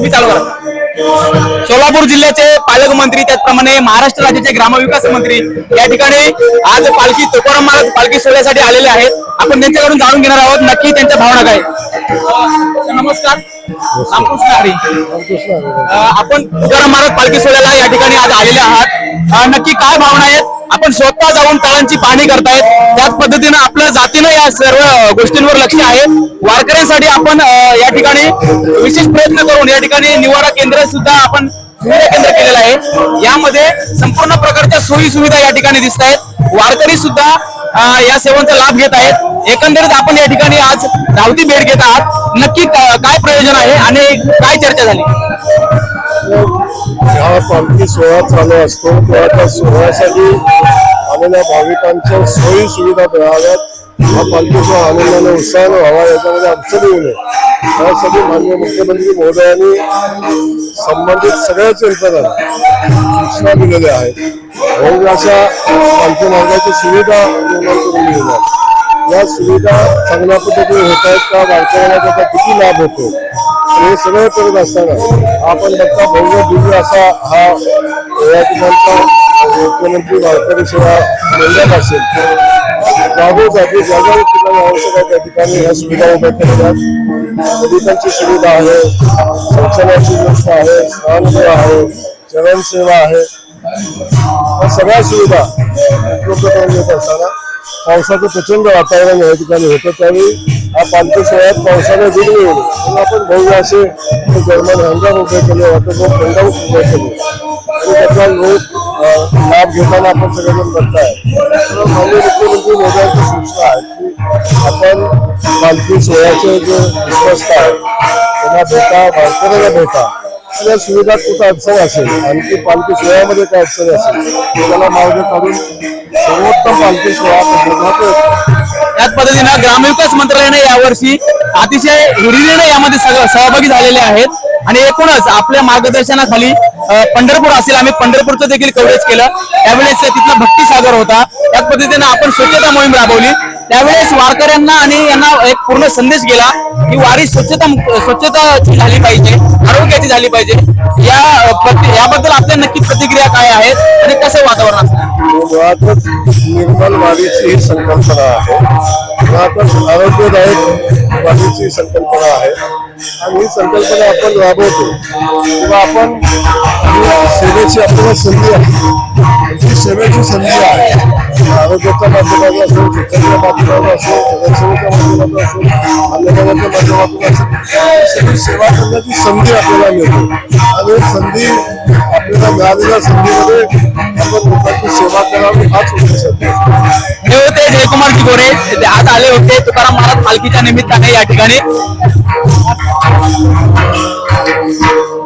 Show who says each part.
Speaker 1: मी चालू करा. सोलापूर जिल्ह्याचे पालकमंत्री त्याचप्रमाणे महाराष्ट्र राज्याचे ग्रामविकास मंत्री या ठिकाणी आज पालखी तुकाराम महाराज पालखी सोहळ्यासाठी आलेले आहेत. आपण त्यांच्याकडून जाणून घेणार आहोत नक्की त्यांच्या भावना काय नमस्कार. आपण तुकाराम महाराज पालखी सोहळ्याला या ठिकाणी आज आलेले आहात. नक्की काय भावना आहेत? आपण स्वतः जाऊन तळांची पाहणी करतायत. त्याच पद्धतीनं आपल्या जातीनं या सर्व गोष्टींवर लक्ष आहे. वारकऱ्यांसाठी आपण या ठिकाणी विशेष प्रयत्न करून या ठिकाणी निवारा केंद्र सुद्धा आपण सुविधा केंद्र केलेलं आहे. यामध्ये संपूर्ण प्रकारच्या सोयी सुविधा या ठिकाणी दिसत आहेत वारकरी सुद्धा या सेवांचा लाभ घेत आहेत. एकंदरीत आपण या ठिकाणी आज धावती भेट घेत आहात. नक्की काय प्रयोजन आहे आणि काय चर्चा झाली?
Speaker 2: जेव्हा पालखी सोहळा चालू असतो तेव्हा त्या सोहळ्यासाठी आलेल्या भाविकांच्या सोयी सुविधा मिळाव्यात. हा पालखी सोहळा आनंदाने उत्साहाने व्हावा याच्यामध्ये अडचण येऊ नये. यासाठी माननीय मुख्यमंत्री महोदयांनी संबंधित सगळ्याच यंत्रणा सूचना दिलेल्या आहेत. म्हणून अशा पालखी मार्गाची सुविधा निर्माण करून दिलेल्या या सुविधा चांगल्या पद्धतीने होत आहेत का वारकऱ्यांना त्याचा किती लाभ होतो? हे सगळं करत असताना आपण बघता भव्य दिव्य असा हा या ठिकाणचा मुख्यमंत्री वारकरी सेवा मंडळ असेल. जागोजागी जागा ठिकाणी आवश्यक आहे त्या ठिकाणी ह्या सुविधा उभ्या करतात मेडिकलची सुविधा आहे शौचालयाची व्यवस्था आहे स्नानगृह आहे चरणसेवा आहे. सगळ्या सुविधा उपलब्ध करून देत असताना पावसाचं प्रचंड वातावरण या ठिकाणी होतं त्यावेळी. हा पालखी सोहळ्यात पावसाने दूर येऊ म्हणून आपण भव्य असे जर्मन हंगाम उभे केले वॉटरबोट हंगाम उभे केले. आणि त्याचा लोक लाभ घेताना आपण सगळेजण बघताय. माननीय मुख्यमंत्री मोदयांची सूचना आहे की आपण पालखी सोहळ्याचे जे विश्वस्त आहे त्यांना भेटा वारकऱ्यांना भेटा. या सुविधा कुठं अडचण असेल आणखी पालखी सोहळ्यामध्ये काय अडचण असेल त्याला मार्ग काढून सर्वोत्तम पालखी सोहळा पद्धतीनं
Speaker 1: त्याच पद्धतीनं ग्रामविकास मंत्रालयाने यावर्षी अतिशय हिरिरीने यामध्ये सहभागी झालेले आहेत. आणि एकूणच आपल्या मार्गदर्शनाखाली पंढरपूर असेल आम्ही पंढरपूरचं देखील कव्हरेज केलं. त्यावेळेस तिथला भक्ती सागर होता. त्याच पद्धतीनं आपण स्वच्छता मोहीम राबवली. त्यावेळेस वारकऱ्यांना आणि यांना एक पूर्ण संदेश गेला की वारी स्वच्छता स्वच्छता झाली पाहिजे आरोग्याची झाली पाहिजे. या याबद्दल आपल्या नक्की प्रतिक्रिया काय आहेत आणि कसं वातावरण असणार?
Speaker 2: निर्मल वारीची ही संकल्पना आहे. आरोग्यदायक वारीची संकल्पना आहे. आणि ही संकल्पना आपण राबवतो. किंवा आपण सेवेची आपल्याला संधी आहे. ही सेवेची संधी आहे. आरोग्याच्या माध्यमातून असो शिक्षणाच्या माध्यमातून असो माध्यमातून असो अन्नदानाच्या माध्यमातून सगळी सेवा करण्याची संधी आपल्याला मिळते आणि संधी आपल्याला मिळालेल्या संधीमध्ये आपण लोकांची सेवा करावी हाच उद्देश आहे
Speaker 1: हे होते जयकुमार गोरे ते आज आले होते तुकाराम महाराज पालखीच्या निमित्ताने या ठिकाणी.